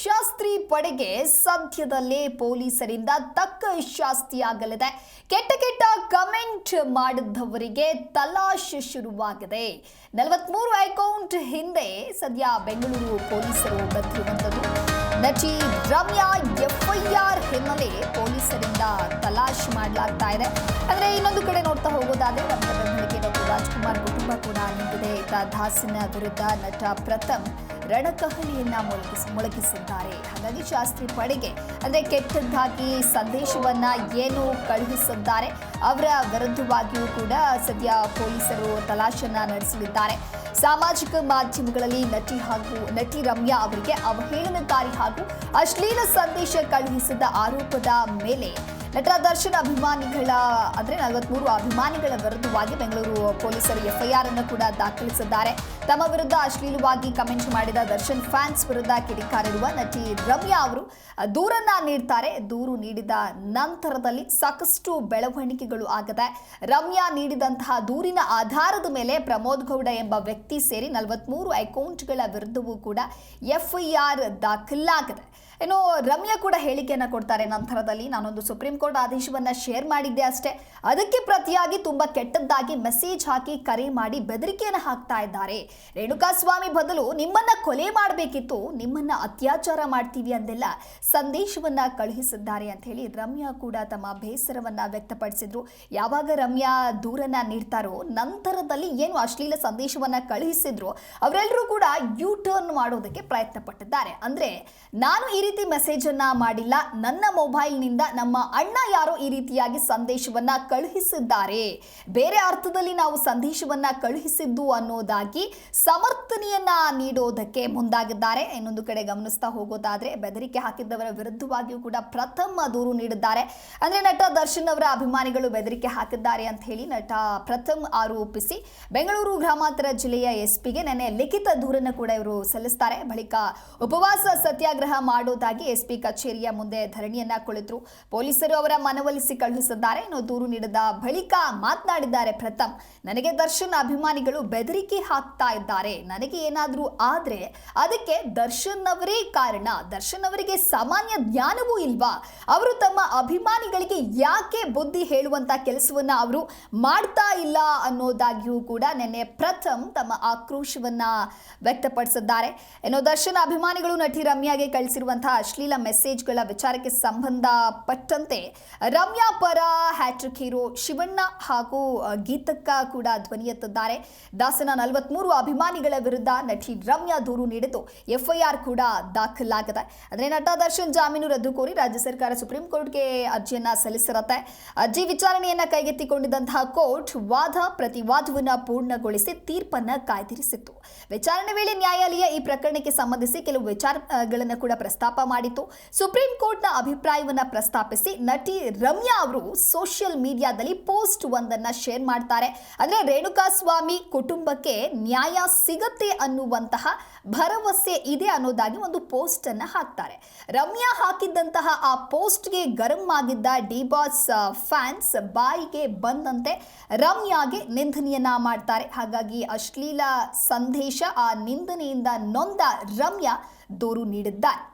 ಶಾಸ್ತ್ರಿ ಪಡೆಗೆ ಸದ್ಯದಲ್ಲೇ ಪೊಲೀಸರಿಂದ ತಕ್ಕ ಶಾಸ್ತಿಯಾಗಲಿದೆ. ಕೆಟ್ಟ ಕೆಟ್ಟ ಕಮೆಂಟ್ ಮಾಡಿದವರಿಗೆ ತಲಾಶ್ ಶುರುವಾಗಿದೆ. ನಲವತ್ಮೂರು ಅಕೌಂಟ್ ಹಿಂದೆ ಸದ್ಯ ಬೆಂಗಳೂರು ಪೊಲೀಸರು ಬಂದಿರುವಂಥದ್ದು ನಟಿ ರಮ್ಯಾ ಎಫ್ಐಆರ್ ಹಿನ್ನೆಲೆ ಪೊಲೀಸರಿಂದ ತಲಾಶ್ ಮಾಡಲಾಗ್ತಾ ಇದೆ. ಅಂದ್ರೆ ಇನ್ನೊಂದು ಕಡೆ ನೋಡ್ತಾ ಹೋಗೋದಾದ್ರೆ ಡಾಕ್ಟರ್ ರಾಜ್ಕುಮಾರ್ ಕುಟುಂಬ ಕೂಡ ನಿಂತಿದೆ. ದಾಸಿನ ವಿರುದ್ಧ ನಟ ಪ್ರಥಮ್ ರಣಕಹಳಿಯನ್ನ ಮೊಳಗಿಸ್, ಮೊಳಗಿಸಿದ್ದಾರೆ. ಹಾಗಾಗಿ ಶಾಸ್ತ್ರಿ ಪಡೆಗೆ, ಅಂದ್ರೆ ಕೆಟ್ಟದ್ದಾಗಿ ಸಂದೇಶವನ್ನ ಏನು ಕಳುಹಿಸಿದ್ದಾರೆ. ಅವರ ವಿರುದ್ಧವಾಗಿಯೂ ಕೂಡ ಸದ್ಯ ಪೊಲೀಸರು ತಲಾಶನ್ನ ನಡೆಸಲಿದ್ದಾರೆ. ಸಾಮಾಜಿಕ ಮಾಧ್ಯಮಗಳಲ್ಲಿ ನಟಿ ಹಾಗೂ ನಟಿ ರಮ್ಯಾ ಅವರಿಗೆ ಅವಹೇಳನಕಾರಿ ಹಾಗೂ ಅಶ್ಲೀಲ ಸಂದೇಶ ಕಳುಹಿಸಿದ ಆರೋಪದ ಮೇಲೆ ನಟ ದರ್ಶನ್ ಅಭಿಮಾನಿಗಳ, ಅಂದ್ರೆ ನಲವತ್ಮೂರು ಅಭಿಮಾನಿಗಳ ವಿರುದ್ಧವಾಗಿ ಬೆಂಗಳೂರು ಪೊಲೀಸರು ಎಫ್ಐಆರ್ ಅನ್ನು ಕೂಡ ದಾಖಲಿಸಿದ್ದಾರೆ. ತಮ್ಮ ವಿರುದ್ಧ ಅಶ್ಲೀಲವಾಗಿ ಕಮೆಂಟ್ ಮಾಡಿದ ದರ್ಶನ್ ಫ್ಯಾನ್ಸ್ ವಿರುದ್ಧ ಕಿಡಿಕಾರಿರುವ ನಟಿ ರಮ್ಯಾ ಅವರು, ದೂರನ್ನ ನೀಡ್ತಾರೆ. ದೂರು ನೀಡಿದ ನಂತರದಲ್ಲಿ ಸಾಕಷ್ಟು ಬೆಳವಣಿಗೆಗಳು ಆಗದೆ ರಮ್ಯಾ ನೀಡಿದಂತಹ ದೂರಿನ ಆಧಾರದ ಮೇಲೆ ಪ್ರಮೋದ್ ಗೌಡ ಎಂಬ ವ್ಯಕ್ತಿ ಸೇರಿ ನಲವತ್ಮೂರು ಅಕೌಂಟ್ಗಳ ವಿರುದ್ಧವೂ ಕೂಡ ಎಫ್ಐಆರ್ ದಾಖಲಾಗಿದೆ. ಇನ್ನು ರಮ್ಯಾ ಕೂಡ ಹೇಳಿಕೆಯನ್ನು ಕೊಡ್ತಾರೆ ನಂತರದಲ್ಲಿ ನಾನೊಂದು ಸುಪ್ರೀಂ ಕೋರ್ಟ್ ಆದೇಶವನ್ನ ಶೇರ್ ಮಾಡಿದ್ದೆ ಅಷ್ಟೇ. ಅದಕ್ಕೆ ಪ್ರತಿಯಾಗಿ ತುಂಬಾ ಕೆಟ್ಟದ್ದಾಗಿ ಮೆಸೇಜ್ ಹಾಕಿ ಕರೆ ಮಾಡಿ ಬೆದರಿಕೆಯನ್ನು ಹಾಕ್ತಾ ಇದ್ದಾರೆ. ರೇಣುಕಾಸ್ವಾಮಿ ಬದಲು ನಿಮ್ಮನ್ನ ಕೊಲೆ ಮಾಡಬೇಕಿತ್ತು. ನಿಮ್ಮನ್ನ ಅತ್ಯಾಚಾರ ಮಾಡ್ತೀವಿ ಅಂದೆಲ್ಲ ಸಂದೇಶವನ್ನ ಕಳುಹಿಸಿದ್ದಾರೆ ಅಂತ ಹೇಳಿ ರಮ್ಯಾ ಕೂಡ ತಮ್ಮ ಬೇಸರವನ್ನ ವ್ಯಕ್ತಪಡಿಸಿದ್ರು. ಯಾವಾಗ ರಮ್ಯಾ ದೂರನ್ನ ನೀಡ್ತಾರೋ, ನಂತರದಲ್ಲಿ ಏನು ಅಶ್ಲೀಲ ಸಂದೇಶವನ್ನ ಕಳುಹಿಸಿದ್ರು ಅವರೆಲ್ಲರೂ ಕೂಡ ಯೂ ಟರ್ನ್ ಮಾಡೋದಕ್ಕೆ ಪ್ರಯತ್ನ ಪಟ್ಟಿದ್ದಾರೆ ಅಂದ್ರೆ ನಾನು ಈ ರೀತಿ ಮೆಸೇಜ್ ಅನ್ನ ಮಾಡಿಲ್ಲ. ನನ್ನ ಮೊಬೈಲ್ನಿಂದ ನಮ್ಮ ಅಣ್ಣ ಯಾರು ಈ ರೀತಿಯಾಗಿ ಸಂದೇಶವನ್ನ ಕಳುಹಿಸಿದ್ದಾರೆ. ಬೇರೆ ಅರ್ಥದಲ್ಲಿ ನಾವು ಸಂದೇಶವನ್ನ ಕಳುಹಿಸಿದ್ದು ಅನ್ನೋದಾಗಿ ಸಮರ್ಥನೆಯನ್ನ ನೀಡೋದಕ್ಕೆ ಮುಂದಾಗಿದ್ದಾರೆ. ಇನ್ನೊಂದು ಕಡೆ ಗಮನಿಸ್ತಾ ಹೋಗೋದಾದ್ರೆ, ಬೆದರಿಕೆ ಹಾಕಿದ್ದವರ ವಿರುದ್ಧವಾಗಿಯೂ ಕೂಡ ಪ್ರಥಮ ದೂರು ನೀಡಿದ್ದಾರೆ. ಅಂದ್ರೆ ನಟ ದರ್ಶನ್ ಅವರ ಅಭಿಮಾನಿಗಳು ಬೆದರಿಕೆ ಹಾಕಿದ್ದಾರೆ ಅಂತ ಹೇಳಿ ನಟ ಪ್ರಥಮ್ ಆರೋಪಿಸಿ ಬೆಂಗಳೂರು ಗ್ರಾಮಾಂತರ ಜಿಲ್ಲೆಯ ಎಸ್ಪಿಗೆ ನೆನೆ ಲಿಖಿತ ದೂರನ್ನು ಕೂಡ ಇವರು ಸಲ್ಲಿಸ್ತಾರೆ. ಬಳಿಕ ಉಪವಾಸ ಸತ್ಯಾಗ್ರಹ ಮಾಡೋದಾಗಿ ಎಸ್ಪಿ ಕಚೇರಿಯ ಮುಂದೆ ಧರಣಿಯನ್ನ ಕುಳಿತರು. ಪೊಲೀಸರು ಅವರ ಮನವೊಲಿಸಿ ಕಳುಹಿಸಿದ್ದಾರೆ ಇನ್ನು ದೂರು ನೀಡಿದ ಬಳಿಕ ಮಾತನಾಡಿದ್ದಾರೆ ಪ್ರಥಮ್. ನನಗೆ ದರ್ಶನ್ ಅಭಿಮಾನಿಗಳು ಬೆದರಿಕೆ ಹಾಕ್ತಾ ಇದ್ದಾರೆ. ನನಗೆ ಏನಾದರೂ ಆದ್ರೆ ಅದಕ್ಕೆ ದರ್ಶನ್ ಅವರೇ ಕಾರಣ. ದರ್ಶನ್ ಅವರಿಗೆ ಸಾಮಾನ್ಯ ಜ್ಞಾನವೂ ಇಲ್ವಾ? ಅವರು ತಮ್ಮ ಅಭಿಮಾನಿಗಳಿಗೆ ಯಾಕೆ ಬುದ್ಧಿ ಹೇಳುವಂತ ಕೆಲಸವನ್ನ ಅವರು ಮಾಡ್ತಾ ಇಲ್ಲ ಅನ್ನೋದಾಗಿಯೂ ಕೂಡ ನಿನ್ನೆ ಪ್ರಥಮ್ ತಮ್ಮ ಆಕ್ರೋಶವನ್ನ ವ್ಯಕ್ತಪಡಿಸಿದ್ದಾರೆ. ಏನೋ ದರ್ಶನ್ ಅಭಿಮಾನಿಗಳು ನಟಿ ರಮ್ಯಾಗೆ ಕಳಿಸಿರುವಂತಹ ಅಶ್ಲೀಲ ಮೆಸೇಜ್ಗಳ ವಿಚಾರಕ್ಕೆ ಸಂಬಂಧಪಟ್ಟಂತೆ ರಮ್ಯಾ ಪರ ಹ್ಯಾಟ್ರಿಕ್ ಹೀರೋ ಶಿವಣ್ಣ ಹಾಗೂ ಗೀತಕ್ಕ ಕೂಡ ಧ್ವನಿ ಎತ್ತಿದ್ದಾರೆ ದಾಸನ ನಲವತ್ಮೂರು ಅಭಿಮಾನಿಗಳ ವಿರುದ್ಧ ನಟಿ ರಮ್ಯಾ ದೂರು ನೀಡಿದ್ದು ಎಫ್ಐಆರ್ ಕೂಡ ದಾಖಲಾಗಿದೆ. ಅಂದ್ರೆ ನಟ ದರ್ಶನ್ ಜಾಮೀನು ರದ್ದು ಕೋರಿ ರಾಜ್ಯ ಸರ್ಕಾರ ಸುಪ್ರೀಂ ಕೋರ್ಟ್ಗೆ ಅರ್ಜಿಯನ್ನ ಸಲ್ಲಿಸಿರುತ್ತೆ. ಅರ್ಜಿ ವಿಚಾರಣೆಯನ್ನ ಕೈಗೆತ್ತಿಕೊಂಡಿದ್ದಂತಹ ಕೋರ್ಟ್ ವಾದ ಪ್ರತಿವಾದವನ್ನ ಪೂರ್ಣಗೊಳಿಸಿ ತೀರ್ಪನ್ನ ಕಾಯ್ದಿರಿಸಿತ್ತು. ವಿಚಾರಣೆ ವೇಳೆ ನ್ಯಾಯಾಲಯ ಈ ಪ್ರಕರಣಕ್ಕೆ ಸಂಬಂಧಿಸಿ ಕೆಲವು ವಿಚಾರಗಳನ್ನು ಕೂಡ ಪ್ರಸ್ತಾಪ ಮಾಡಿತ್ತು. ಸುಪ್ರೀಂ ಕೋರ್ಟ್ನ ಅಭಿಪ್ರಾಯವನ್ನ ಪ್ರಸ್ತಾಪಿಸಿ ನಟಿ ರಮ್ಯಾ ಅವರು ಸೋಷಿಯಲ್ ಮೀಡಿಯಾದಲ್ಲಿ ಪೋಸ್ಟ್ ಒಂದನ್ನ ಶೇರ್ ಮಾಡ್ತಾರೆ. ಅಂದ್ರೆ ರೇಣುಕಾ ಸ್ವಾಮಿ ಕುಟುಂಬಕ್ಕೆ ನ್ಯಾಯ ಸಿಗತ್ತೆ ಅನ್ನುವಂತಹ ಭರವಸೆ ಇದೆ ಅನ್ನೋದಾಗಿ ಒಂದು ಪೋಸ್ಟ್ ಹಾಕ್ತಾರೆ. ರಮ್ಯಾ ಹಾಕಿದ್ದಂತಹ ಆ ಪೋಸ್ಟ್ಗೆ ಗರಂ ಆಗಿದ್ದ ಡಿಬಾಸ್ ಫ್ಯಾನ್ಸ್ ಬಾಯಿಗೆ ಬಂದಂತೆ ರಮ್ಯಾಗೆ ನಿಂದನೆಯನ್ನ ಮಾಡ್ತಾರೆ. ಹಾಗಾಗಿ ಅಶ್ಲೀಲ ಸಂದೇಶ ಆ ನಿಂದನೆಯಿಂದ ನೊಂದ ರಮ್ಯಾ ದೂರು ನೀಡಿದ್ದಾರೆ